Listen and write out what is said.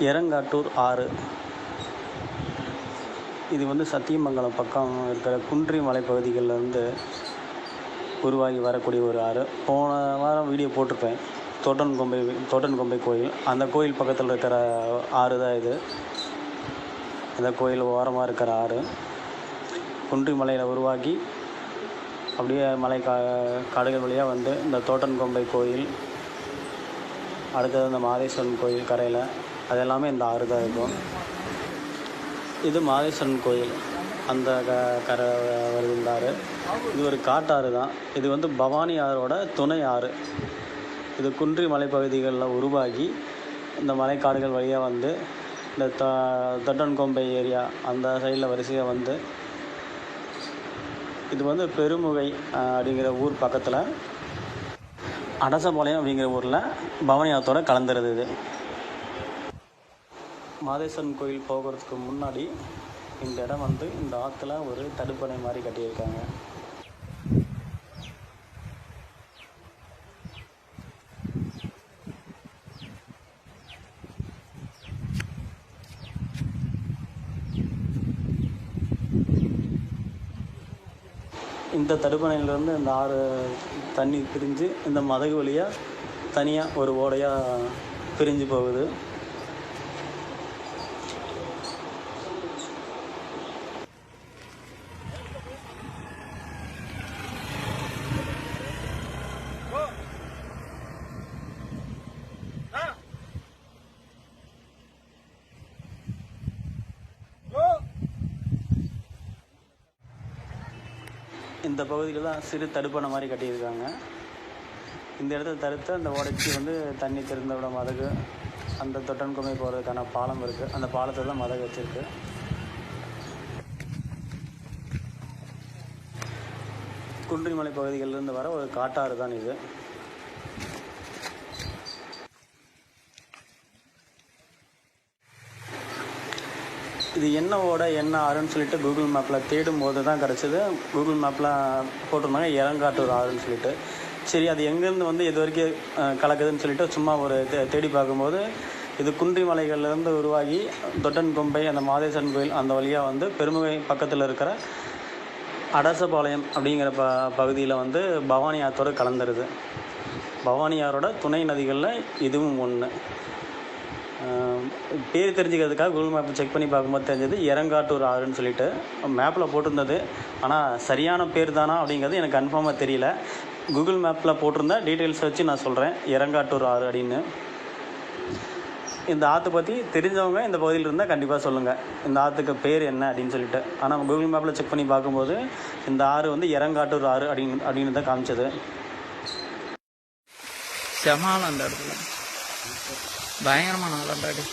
எரங்காட்டூர் ஆறு. இது வந்து சத்தியமங்கலம் பக்கம் இருக்கிற குன்றி மலைப்பகுதிகளில் இருந்து உருவாகி வரக்கூடிய ஒரு ஆறு. போன வாரம் வீடியோ போட்டிருப்பேன். தோட்டன் கொம்பை தோட்டன் கொம்பை கோயில். அந்த கோயில் பக்கத்தில் இருக்கிற ஆறு தான் இது. அந்த கோயில் ஓரமாக இருக்கிற ஆறு. குன்றி மலையில் உருவாக்கி அப்படியே மலை கா காடுகள் வழியாக வந்து இந்த தோட்டன் கொம்பை கோயில் அடுத்தது இந்த மாதேஸ்வரன் கோயில் கரையில் அது எல்லாமே இந்த ஆறு தான் இருக்கும். இது மாதேஸ்வரன் கோயில். அந்த க கரை வருது இந்த ஆறு இது ஒரு காட்டாறு தான் இது வந்து பவானி ஆறோட துணை ஆறு. இது குன்றி மலைப்பகுதிகளில் உருவாகி இந்த மலைக்காடுகள் வழியாக வந்து இந்த த தொட்டன்கொம்பை ஏரியா அந்த சைடில் வரிசையாக வந்து இது வந்து பெருமுகை அப்படிங்கிற ஊர் பக்கத்தில் அடசபாளையம் அப்படிங்கிற ஊரில் பவானி ஆற்றோடு கலந்துருது இது. மாதேஸ்வரன் கோயில் போகிறதுக்கு முன்னாடி இந்த இடம் வந்து இந்த ஆற்றுல ஒரு தடுப்பணை மாதிரி கட்டியிருக்காங்க. இந்த தடுப்பணையிலேருந்து இந்த ஆறு தண்ணி பிரிஞ்சு இந்த மதகு வழியாக தனியாக ஒரு ஓடையாக பிரிஞ்சு போகுது. இந்த பகுதியில் தான் சிறு தடுப்பணை மாதிரி கட்டியிருக்காங்க. இந்த இடத்துல தடுத்து அந்த ஓடைக்கு வந்து தண்ணி திறந்த விட மதகு அந்த தொட்டன் குமை போகிறதுக்கான பாலம் இருக்குது அந்த பாலத்தை தான் மதகு வச்சுருக்கு. குன்றிமலை பகுதிகளிலிருந்து வர ஒரு காட்டாறு தான் இது. இது என்ன ஓட என்ன ஆறுன்னு சொல்லிட்டு கூகுள் மேப்பில் தேடும் போது தான் கிடச்சிது. கூகுள் மேப்பில் போட்டிருந்தாங்க இளங்காட்டூர் ஆறுன்னு சொல்லிட்டு. சரி அது எங்கேருந்து வந்து இது வரைக்கும் கலக்குதுன்னு சொல்லிட்டு சும்மா ஒரு தே- தேடி பார்க்கும்போது இது குன்றி மலைகள்லேருந்து உருவாகி தொட்டன் கொம்பை அந்த மாதேசன் கோயில் அந்த வழியாக வந்து பெருமுகை பக்கத்தில் இருக்கிற அடசபாளையம் அப்படிங்கிற ப பகுதியில் வந்து பவானி ஆற்றோடு கலந்துருது. பவானி ஆறோட துணை நதிகளில் இதுவும் ஒன்று பேர் தெரிஞ்சுக்கிறதுக்காக கூகுள் மேப் செக் பண்ணி பார்க்கும்போது தெரிஞ்சது இறங்காட்டூர் ஆறுன்னு சொல்லிட்டு மேப்பில் போட்டிருந்தது. ஆனால் சரியான பேர் தானா அப்படிங்கிறது எனக்கு கன்ஃபார்மாக தெரியல. கூகுள் மேப்பில் போட்டிருந்த டீட்டெயில்ஸ் வச்சு நான் சொல்கிறேன் இறங்காட்டூர் ஆறு அப்படின்னு. இந்த ஆற்று பற்றி தெரிஞ்சவங்க இந்த பகுதியில் இருந்தால் கண்டிப்பாக சொல்லுங்கள் இந்த ஆற்றுக்கு பேர் என்ன அப்படின்னு சொல்லிட்டு. ஆனால் கூகுள் மேப்பில் செக் பண்ணி பார்க்கும்போது இந்த ஆறு வந்து இறங்காட்டூர் ஆறு அப்படின்னு அப்படின்னு தான் காமிச்சது. செமான அந்த இடத்துல. பயங்கரமாக நல்லா ஆளாண்டாடி